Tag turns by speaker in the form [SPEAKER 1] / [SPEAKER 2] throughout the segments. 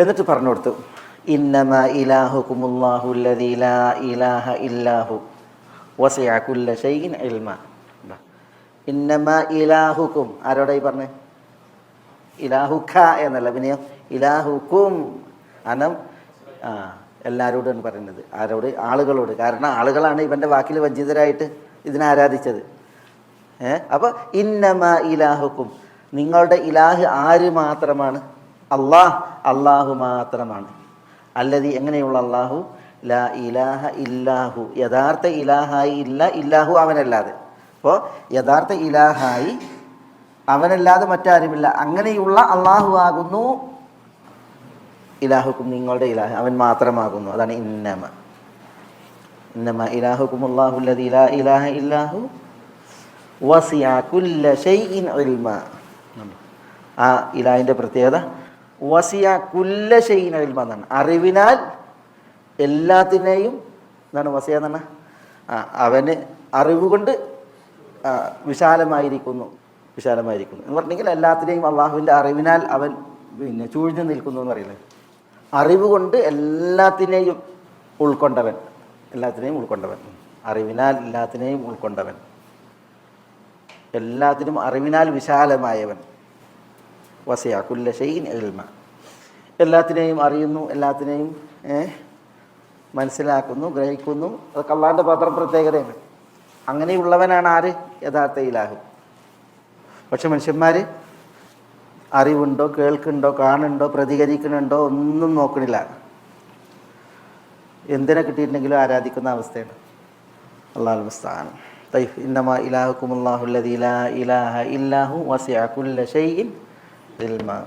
[SPEAKER 1] എന്നിട്ട് പറഞ്ഞു കൊടുത്തു ഇന്നമ ഇലാഹു ഇല്ലാഹു വസയാക്കുല്ല കുല്ല ഷൈഇൻ ഇൽമ. ഇന്നമ ഇലാഹുക്കും ആരോടായി പറഞ്ഞേ? ഇലാഹുഖ എന്നല്ല പിന്നെയോ ഇലാഹുക്കും അനം ആ എല്ലാവരോടും പറയുന്നത്. ആരോട്? ആളുകളോട്. കാരണം ആളുകളാണ് ഇവന്റെ വാക്കിൽ വഞ്ചിതരായിട്ട് ഇതിനെ ആരാധിച്ചത്. ഏഹ് അപ്പോൾ ഇന്നമ ഇലാഹുക്കും നിങ്ങളുടെ ഇലാഹ് ആര് മാത്രമാണ്? അള്ളാഹ് അള്ളാഹു മാത്രമാണ്. അല്ലതി എങ്ങനെയുള്ള അള്ളാഹു ലാ ഇലാഹ ഇല്ലാഹു. യഥാർത്ഥ ഇലാഹായി ഇല്ല ഇല്ലാഹു അവനല്ലാതെ. അപ്പോൾ യഥാർത്ഥ ഇലാഹായി അവനല്ലാതെ മറ്റാരുമില്ല. അങ്ങനെയുള്ള അള്ളാഹു ആകുന്നു. ഇലാഹുക്കും നിങ്ങളുടെ ഇലാഹ. അവൻ മാത്രമാകുന്നു. അതാണ് ഇന്നമ. ഇന്നമ ഇലാഹുക്കും അള്ളാഹുല്ലതി ഇലാ ഇലാഹ ഇല്ലാഹു. വസിയ കുല്ല ആ ഇലാഹിന്റെ പ്രത്യേകത വസിയ കുല്ല ഷൈഇൻ ഇൽമ അറിവിനാൽ എല്ലാത്തിനെയും എന്താണ് വസിയ എന്നാണ് അവന് അറിവ് കൊണ്ട് വിശാലമായിരിക്കുന്നു. വിശാലമായിരിക്കുന്നു. എന്ന് പറഞ്ഞെങ്കിൽ എല്ലാത്തിനെയും അള്ളാഹുവിന്റെ അറിവിനാൽ അവൻ പിന്നെ ചൂഴ്ന്നു നിൽക്കുന്നു എന്ന് പറയുന്നത്. അറിവ് കൊണ്ട് എല്ലാത്തിനെയും ഉൾക്കൊണ്ടവൻ. എല്ലാത്തിനെയും ഉൾക്കൊണ്ടവൻ. അറിവിനാൽ എല്ലാത്തിനെയും ഉൾക്കൊണ്ടവൻ. എല്ലാത്തിനും അറിവിനാൽ വിശാലമായവൻ. വസിയ കുല്ല ഷെയ്ൻ എൽമ എല്ലാത്തിനെയും അറിയുന്നു എല്ലാത്തിനെയും ഏ, മനസ്സിലാക്കുന്നു ഗ്രഹിക്കുന്നു അതൊക്കെ അള്ളാൻ്റെ പത്രം പ്രത്യേകതയാണ് അങ്ങനെയുള്ളവനാണ് ആര് യഥാർത്ഥ ഇലാഹു പക്ഷെ മനുഷ്യന്മാർ അറിവുണ്ടോ കേൾക്കുന്നുണ്ടോ കാണുന്നുണ്ടോ പ്രതികരിക്കുന്നുണ്ടോ ഒന്നും നോക്കണില്ല എന്തിനെ കിട്ടിയിട്ടുണ്ടെങ്കിലും ആരാധിക്കുന്ന അവസ്ഥയാണ് അള്ളാഹു മുസ്താൻ طيب إنما إلهكم الله الذي لا إله إلا هو وسع كل شيء علما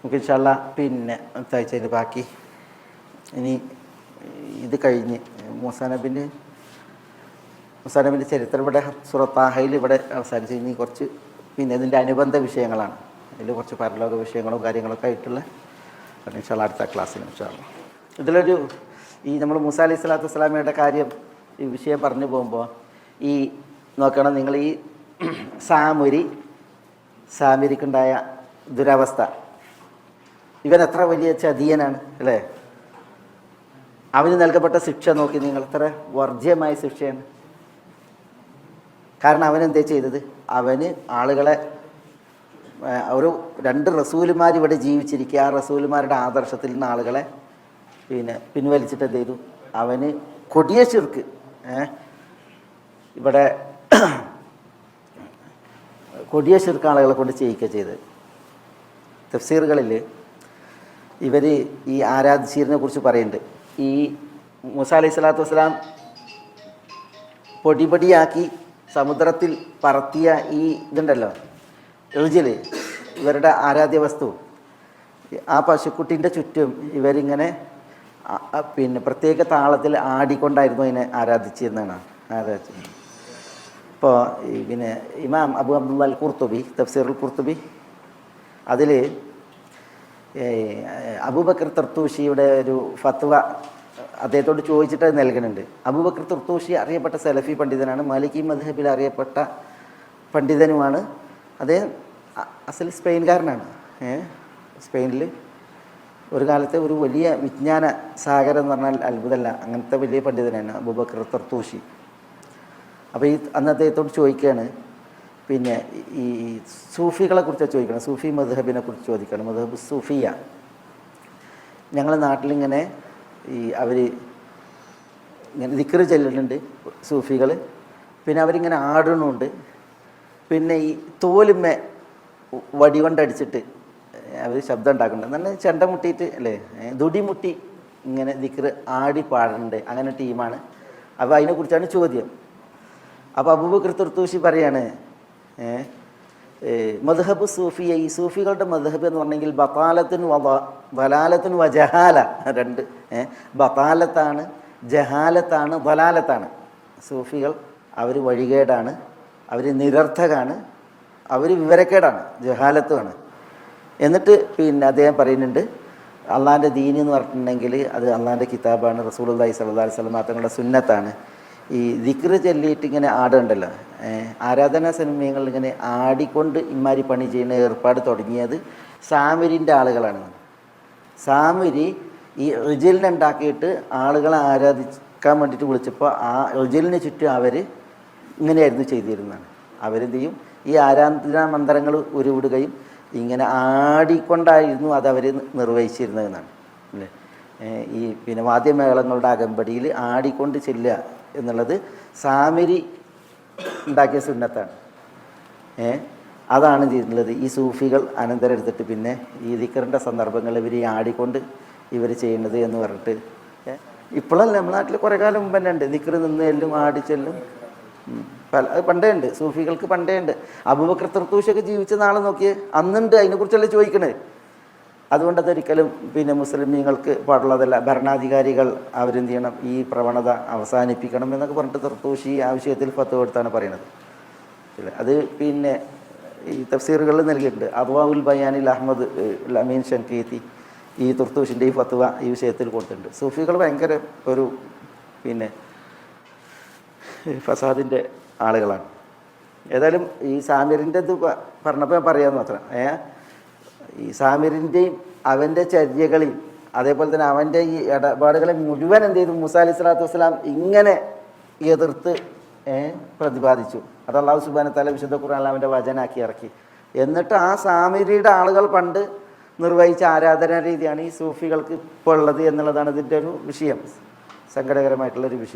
[SPEAKER 1] നമുക്ക് ഇൻഷാല്ല പിന്നെ അടുത്താഴ്ചന്റെ ബാക്കി? ഇനി ഇത് കഴിഞ്ഞ് മുസാനബിന്റെ മുസാനബിന്റെ ചരിത്രം ഇവിടെ സുറത്താഹയിൽ ഇവിടെ അവസാനിച്ച് ഇനി കുറച്ച് പിന്നെ ഇതിന്റെ അനുബന്ധ വിഷയങ്ങളാണ്. അതിൽ കുറച്ച് പരലോക വിഷയങ്ങളും കാര്യങ്ങളൊക്കെ ആയിട്ടുള്ള ഇൻഷാല്ല അടുത്ത ക്ലാസ്സിൽ ഇൻഷാല്ല ഇതിലൊരു ഈ നമ്മൾ മൂസ അലൈഹി സ്വലാത്തു വസ്സലാമയുടെ കാര്യം ഈ വിഷയം പറഞ്ഞു പോകുമ്പോൾ ഈ നോക്കണം നിങ്ങൾ ഈ സാമുരി സാമിരിക്കുണ്ടായ ദുരവസ്ഥ ഇവൻ എത്ര വലിയ ചതിയനാണ് അല്ലേ? അവന് നൽകപ്പെട്ട ശിക്ഷ നോക്കി നിങ്ങൾ എത്ര വർജ്യമായ ശിക്ഷയാണ്. കാരണം അവൻ എന്തേ ചെയ്തത്? അവന് ആളുകളെ ഒരു രണ്ട് റസൂലുമാർ ഇവിടെ ജീവിച്ചിരിക്കുക. ആ റസൂലുമാരുടെ ആദർശത്തിൽ നിന്ന് ആളുകളെ പിന്നെ പിൻവലിച്ചിട്ട് എന്ത് ചെയ്തു? അവന് കൊടിയ ശിർക്ക് ഏ ഇവിടെ കൊടിയ ശിർക്ക് ആളുകളെ കൊണ്ട് ചെയ്യിക്കുക ചെയ്തത്. തഫ്സീറുകളിൽ ഇവർ ഈ ആരാധിച്ചീരിനെ കുറിച്ച് പറയുന്നുണ്ട്. ഈ മൂസ അലൈഹി സ്വലാത്തു വസ്സലാം പൊടിപൊടിയാക്കി സമുദ്രത്തിൽ പറത്തിയ ഈ ഇതുണ്ടല്ലോ എഴുജൽ ഇവരുടെ ആരാധ്യ വസ്തു ആ പശുക്കുട്ടിന്റെ ചുറ്റും ഇവരിങ്ങനെ പിന്നെ പ്രത്യേക താളത്തിൽ ആടിക്കൊണ്ടായിരുന്നു അതിനെ ആരാധിച്ചിരുന്നതാണ് ആരാധിച്ചത്. ഇപ്പോൾ പിന്നെ ഇമാം അബു അബ്ദുള്ള കുർത്തുബി തഫ്സീറുൽ കുർത്തുബി അതിൽ അബൂബക്കർ തർത്തൂഷിയുടെ ഒരു ഫത്വ അദ്ദേഹത്തോട് ചോദിച്ചിട്ട് നൽകുന്നുണ്ട്. അബൂബക്കർ തർത്തൂഷി അറിയപ്പെട്ട സലഫി പണ്ഡിതനാണ് മാലിക്കി മദ്ഹബിൽ അറിയപ്പെട്ട പണ്ഡിതനുമാണ്. അദ്ദേഹം അസൽ സ്പെയിൻകാരനാണ്. സ്പെയിനിൽ ഒരു കാലത്തെ ഒരു വലിയ വിജ്ഞാന സാഗരം എന്ന് പറഞ്ഞാൽ അത്ഭുതമല്ല അങ്ങനത്തെ വലിയ പണ്ഡിതനാണ് അബൂബക്കർ തർത്തൂഷി അപ്പോൾ ഈ അന്ന് അദ്ദേഹത്തോട് ചോദിക്കുകയാണ് പിന്നെ ഈ സൂഫികളെ കുറിച്ച് ചോദിക്കണം. സൂഫി മദ്ഹബിനെ കുറിച്ച് ചോദിക്കണം. മദ്ഹബ് സൂഫിയ. ഞങ്ങളുടെ നാട്ടിലിങ്ങനെ ഈ അവർ ഇങ്ങനെ ദിക്കറ് ചെല്ലുന്നുണ്ട് സൂഫികൾ പിന്നെ അവരിങ്ങനെ ആടണുണ്ട്. പിന്നെ ഈ തോലുമ്മ വടി കൊണ്ടടിച്ചിട്ട് അവർ ശബ്ദം ഉണ്ടാക്കുന്നുണ്ട് നല്ല ചെണ്ട മുട്ടിയിട്ട് അല്ലേ? ദുടി മുട്ടി ഇങ്ങനെ ദിക്കറ് ആടി പാടുന്നുണ്ട് അങ്ങനെ ടീമാണ്. അപ്പോൾ അതിനെക്കുറിച്ചാണ് ചോദ്യം. അപ്പോൾ അബൂബക്കർ തുർത്തൂഷി പറയാണ് മദ്ഹബ് സൂഫി ഈ സൂഫികളുടെ മദ്ഹബ് എന്ന് പറഞ്ഞെങ്കിൽ ബത്താലത്തുൻ വ വജഹാല രണ്ട് ബത്താലത്താണ് ജഹാലത്താണ് വലാലത്താണ് സൂഫികൾ അവർ വഴികേടാണ് അവർ നിരർത്ഥകാണ് അവർ വിവരക്കേടാണ് ജഹാലത്തുമാണ്. എന്നിട്ട് പിന്നെ അദ്ദേഹം പറയുന്നുണ്ട് അള്ളാന്റെ ദീൻ എന്ന് പറഞ്ഞിട്ടുണ്ടെങ്കിൽ അത് അള്ളാന്റെ കിതാബാണ് റസൂൽ അള്ളഹി സല്ലാ സ്വലം തങ്ങളുടെ സുന്നത്താണ്. ഈ ദിക്റ് ചൊല്ലിയിട്ട് ഇങ്ങനെ ആടുണ്ടല്ലോ ആരാധനാ സമയങ്ങളിൽ ഇങ്ങനെ ആടിക്കൊണ്ട് ഇമാരി പണി ചെയ്യുന്ന ഏർപ്പാട് തുടങ്ങിയത് സാമരിന്റെ ആളുകളാണ്. സാമിരി ഈ റിജിലിനെ ഉണ്ടാക്കിയിട്ട് ആളുകളെ ആരാധിക്കാൻ വേണ്ടിയിട്ട് വിളിച്ചപ്പോൾ ആ റിജലിന് ചുറ്റും അവർ ഇങ്ങനെയായിരുന്നു ചെയ്തിരുന്നതാണ് അവരെന്ത് ചെയ്യും? ഈ ആരാധനാ മന്ത്രങ്ങൾ ഉരുവിടുകയും ഇങ്ങനെ ആടിക്കൊണ്ടായിരുന്നു അത് അവർ നിർവഹിച്ചിരുന്നതെന്നാണ് അല്ലേ? ഈ പിന്നെ വാദ്യമേളങ്ങളുടെ അകമ്പടിയിൽ ആടിക്കൊണ്ട് ചെല്ലുക എന്നുള്ളത് സാമിരി ഉണ്ടാക്കിയ സുന്നത്താണ്. ഏ? അതാണ് ചെയ്യുന്നത് ഈ സൂഫികൾ അനന്തരം എടുത്തിട്ട് പിന്നെ ഈ ദിക്കറിന്റെ സന്ദർഭങ്ങളിൽ ഇവർ ആടിക്കൊണ്ട് ഇവർ ചെയ്യുന്നത് എന്ന് പറഞ്ഞിട്ട് ഇപ്പോഴല്ല നമ്മുടെ നാട്ടിൽ കുറേ കാലം മുമ്പ് തന്നെ ഉണ്ട്. ദിക്കറ് നിന്ന് എല്ലും ആടിച്ചെല്ലും. പല അത് പണ്ടേ ഉണ്ട്. സൂഫികൾക്ക് പണ്ടേ ഉണ്ട്. അബൂബക്കർ തൃത്തൂഷൊക്കെ ജീവിച്ച നാളെ നോക്കിയേ അന്നുണ്ട്. അതിനെക്കുറിച്ചല്ലേ ചോദിക്കണേ? അതുകൊണ്ട് അതൊരിക്കലും പിന്നെ മുസ്ലിമീങ്ങൾക്ക് പാടുള്ളതല്ല. ഭരണാധികാരികൾ അവരെന്ത് ചെയ്യണം? ഈ പ്രവണത അവസാനിപ്പിക്കണം എന്നൊക്കെ പറഞ്ഞിട്ട് തർത്തൂഷി ആ വിഷയത്തിൽ ഫത്ത് കൊടുത്താണ് പറയുന്നത്. അത് പിന്നെ ഈ തഫ്സീറുകളിൽ നൽകിയിട്ടുണ്ട്. അദ്വാഉൽ ബയാനിൽ അഹമ്മദ് ലമീൻ അമീൻ ഷങ്കീത്തി ഈ തുർത്തൂഷിന്റെ ഈ ഫത്വ ഈ വിഷയത്തിൽ കൊടുത്തിട്ടുണ്ട്. സൂഫികൾ ഭയങ്കര ഒരു പിന്നെ ഫസാദിന്റെ ആളുകളാണ്. ഏതായാലും ഈ സാമിറിന്റെ ഇത് പറഞ്ഞപ്പോൾ ഞാൻ പറയാമെന്ന് മാത്രം ഏ ഈ സാമിറിന്റെയും അവന്റെ ചര്യകളിൽ അതേപോലെ തന്നെ അവന്റെ ഈ ഇടപാടുകളെ മുഴുവൻ എന്ത് ചെയ്തു? മുസ അലി സ്വലാത്തു വസ്സലാം ഇങ്ങനെ എതിർത്ത് പ്രതിപാദിച്ചു. അത് അള്ളാഹു സുബാന തല വിശുദ്ധ ഖുർആൻ അവന്റെ വചനാക്കി ഇറക്കി. എന്നിട്ട് ആ സാമിരിയുടെ ആളുകൾ പണ്ട് നിർവഹിച്ച ആരാധനാ രീതിയാണ് ഈ സൂഫികൾക്ക് ഇപ്പോൾ ഉള്ളത് എന്നുള്ളതാണ് ഇതിന്റെ ഒരു വിഷയം. സങ്കടകരമായിട്ടുള്ളൊരു വിഷയം.